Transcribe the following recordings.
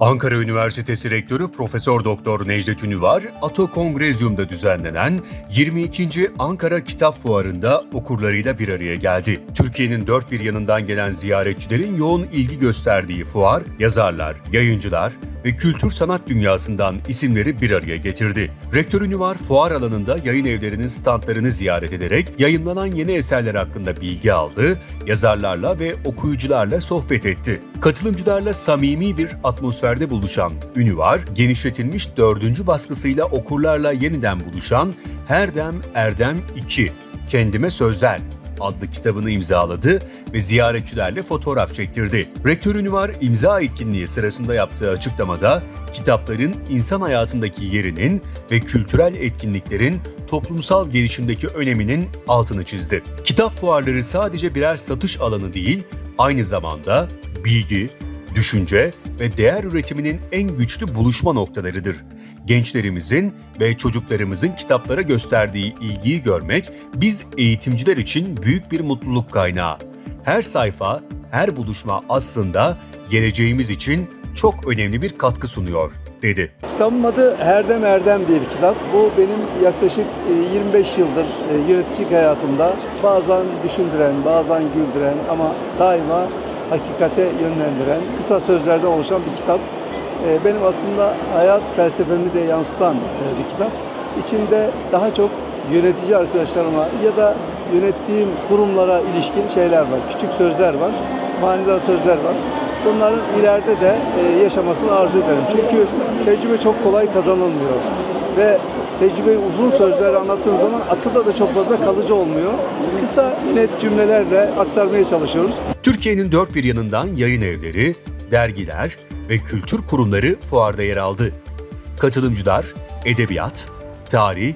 Ankara Üniversitesi Rektörü Profesör Doktor Necdet Ünüvar, Ato Kongrezyum'da düzenlenen 22. Ankara Kitap Fuarı'nda okurlarıyla bir araya geldi. Türkiye'nin dört bir yanından gelen ziyaretçilerin yoğun ilgi gösterdiği fuar, yazarlar, yayıncılar ve kültür sanat dünyasından isimleri bir araya getirdi. Rektör Ünüvar, fuar alanında yayın evlerinin standlarını ziyaret ederek yayınlanan yeni eserler hakkında bilgi aldı, yazarlarla ve okuyucularla sohbet etti. Katılımcılarla samimi bir atmosferde buluşan Ünüvar, genişletilmiş dördüncü baskısıyla okurlarla yeniden buluşan Herdem Erdem 2, Kendime Sözler adlı kitabını imzaladı ve ziyaretçilerle fotoğraf çektirdi. Rektör Ünüvar imza etkinliği sırasında yaptığı açıklamada kitapların insan hayatındaki yerinin ve kültürel etkinliklerin toplumsal gelişimdeki öneminin altını çizdi. Kitap fuarları sadece birer satış alanı değil, aynı zamanda bilgi, düşünce ve değer üretiminin en güçlü buluşma noktalarıdır. Gençlerimizin ve çocuklarımızın kitaplara gösterdiği ilgiyi görmek biz eğitimciler için büyük bir mutluluk kaynağı. Her sayfa, her buluşma aslında geleceğimiz için çok önemli bir katkı sunuyor, dedi. Kitabın adı Herdem Erdem diye bir kitap. Bu benim yaklaşık e, 25 yıldır e, yöneticilik hayatımda bazen düşündüren, bazen güldüren ama daima hakikate yönlendiren kısa sözlerden oluşan bir kitap. E, Benim aslında hayat felsefemi de yansıtan e, bir kitap. İçinde daha çok yönetici arkadaşlarıma ya da yönettiğim kurumlara ilişkin şeyler var. Küçük sözler var, manidar sözler var. Bunların ileride de e, yaşamasını arzu ederim. Çünkü tecrübe çok kolay kazanılmıyor. Ve tecrübeyi uzun sözlerle anlattığım zaman akılda da çok fazla kalıcı olmuyor. Kısa net cümlelerle aktarmaya çalışıyoruz. Türkiye'nin dört bir yanından yayın evleri, dergiler ve kültür kurumları fuarda yer aldı. Katılımcılar edebiyat, tarih,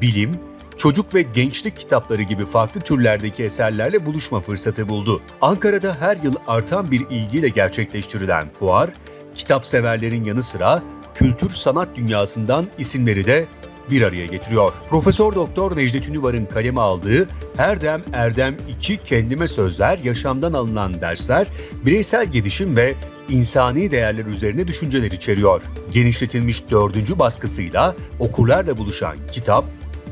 bilim, çocuk ve gençlik kitapları gibi farklı türlerdeki eserlerle buluşma fırsatı buldu. Ankara'da her yıl artan bir ilgiyle gerçekleştirilen fuar, kitap severlerin yanı sıra kültür sanat dünyasından isimleri de bir araya getiriyor. Profesör Doktor Necdet Ünüvar'ın kaleme aldığı Herdem Erdem 2 Kendime Sözler, Yaşamdan Alınan Dersler, bireysel gelişim ve insani değerler üzerine düşünceler içeriyor. Genişletilmiş dördüncü baskısıyla okurlarla buluşan kitap,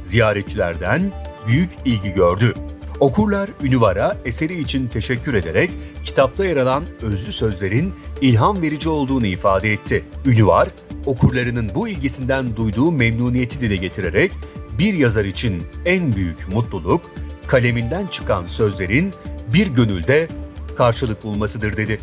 ziyaretçilerden büyük ilgi gördü. Okurlar Ünüvar'a eseri için teşekkür ederek kitapta yer alan özlü sözlerin ilham verici olduğunu ifade etti. Ünüvar, okurlarının bu ilgisinden duyduğu memnuniyeti dile getirerek bir yazar için en büyük mutluluk kaleminden çıkan sözlerin bir gönülde karşılık bulmasıdır dedi.